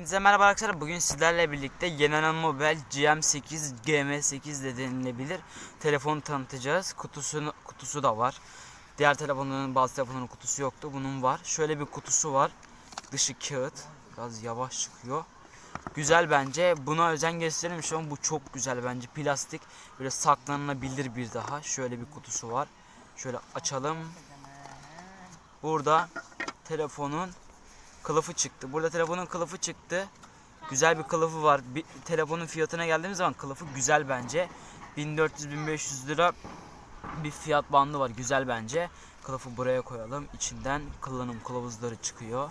Hepinize merhaba arkadaşlar. Bugün sizlerle birlikte Yenenen Mobile GM8 GM8 de denilebilir. Telefonu tanıtacağız. Kutusunu kutusu da var. Diğer telefonların bazı telefonların kutusu yoktu. Bunun var. Şöyle bir kutusu var. Dışı kağıt. Biraz yavaş çıkıyor. Güzel bence. Buna özen gösterelim şu an. Bu çok güzel bence. Plastik. Böyle saklanılabilir bir daha. Şöyle bir kutusu var. Şöyle açalım. Burada telefonun kılıfı çıktı. Burada telefonun kılıfı çıktı. Güzel bir kılıfı var. Bir, telefonun fiyatına geldiğimiz zaman kılıfı güzel bence. 1400-1500 lira bir fiyat bandı var. Güzel bence. Kılıfı buraya koyalım. İçinden kullanım kılavuzları çıkıyor.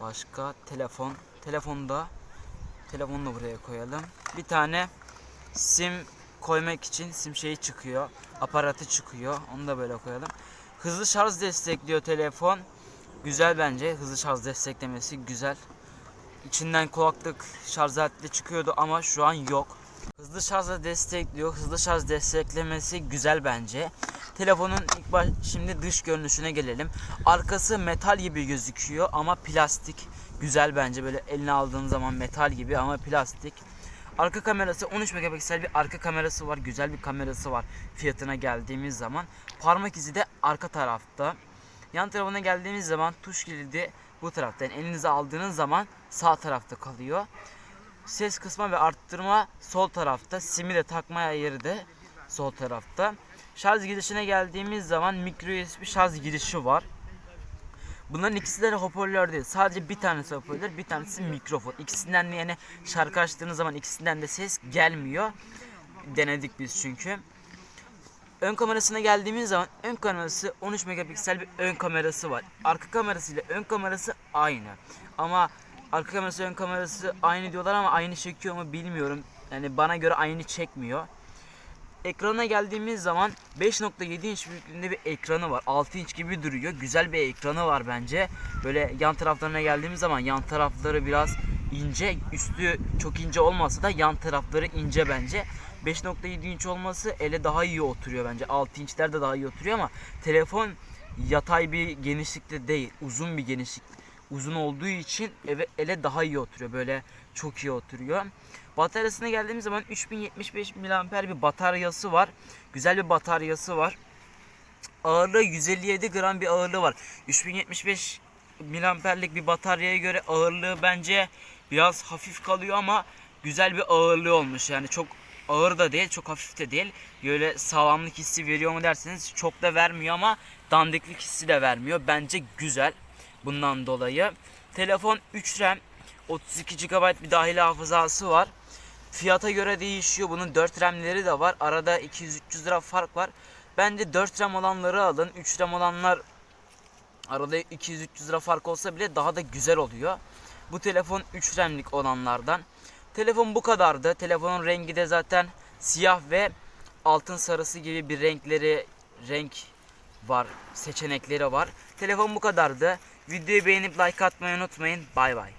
Başka telefon. Telefonda telefonu da buraya koyalım. Bir tane sim koymak için sim şeyi çıkıyor. Aparatı çıkıyor. Onu da böyle koyalım. Hızlı şarj destekliyor telefon. Güzel bence. Hızlı şarj desteklemesi güzel. İçinden kulaklık şarj aleti çıkıyordu ama şu an yok. Hızlı şarjla destekliyor. Hızlı şarj desteklemesi güzel bence. Telefonun ilk baş şimdi dış görünüşüne gelelim. Arkası metal gibi gözüküyor ama plastik. Güzel bence böyle eline aldığın zaman metal gibi ama plastik. Arka kamerası 13 megapiksel bir arka kamerası var. Güzel bir kamerası var fiyatına geldiğimiz zaman. Parmak izi de arka tarafta. Yan tarafına geldiğimiz zaman tuş kilidi bu tarafta. Yani elinize aldığınız zaman sağ tarafta kalıyor. Ses kısma ve arttırma sol tarafta. Simi de takma yeri de sol tarafta. Şarj girişine geldiğimiz zaman micro USB şarj girişi var. Bunların ikisi de hoparlör değil. Sadece bir tanesi hoparlör, bir tanesi mikrofon. İkisinden de yani şarkı açtığınız zaman ikisinden de ses gelmiyor. Denedik biz çünkü. Ön kamerasına geldiğimiz zaman ön kamerası 13 megapiksel bir ön kamerası var. Arka kamerası ile ön kamerası aynı. Ama arka kamerası ön kamerası aynı diyorlar ama aynı çekiyor mu bilmiyorum. Yani bana göre aynı çekmiyor. Ekrana geldiğimiz zaman 5.7 inç büyüklüğünde bir ekranı var. 6 inç gibi duruyor. Güzel bir ekranı var bence. Böyle yan taraflarına geldiğimiz zaman yan tarafları biraz ince. Üstü çok ince olmasa da yan tarafları ince bence. 5.7 inç olması ele daha iyi oturuyor bence. 6 inçler de daha iyi oturuyor ama telefon yatay bir genişlikte değil. Uzun bir genişlik. Uzun olduğu için eve, ele daha iyi oturuyor. Böyle çok iyi oturuyor. Bataryasına geldiğimiz zaman 3075 mAh bir bataryası var. Güzel bir bataryası var. Ağırlığı 157 gram bir ağırlığı var. 3075 miliamperlik bir bataryaya göre ağırlığı bence biraz hafif kalıyor ama güzel bir ağırlığı olmuş. Yani çok ağır da değil, çok hafif de değil. Böyle sağlamlık hissi veriyor mu derseniz çok da vermiyor ama dandiklik hissi de vermiyor. Bence güzel bundan dolayı. Telefon 3 RAM, 32 GB bir dahili hafızası var. Fiyata göre değişiyor. Bunun 4 RAM'leri de var. Arada 200-300 lira fark var. Bence 4 RAM olanları alın. 3 RAM olanlar arada 200-300 lira fark olsa bile daha da güzel oluyor. Bu telefon 3 RAM'lik olanlardan. Telefon bu kadardı. Telefonun rengi de zaten siyah ve altın sarısı gibi bir renkleri renk var. Seçenekleri var. Telefon bu kadardı. Videoyu beğenip like atmayı unutmayın. Bay bay.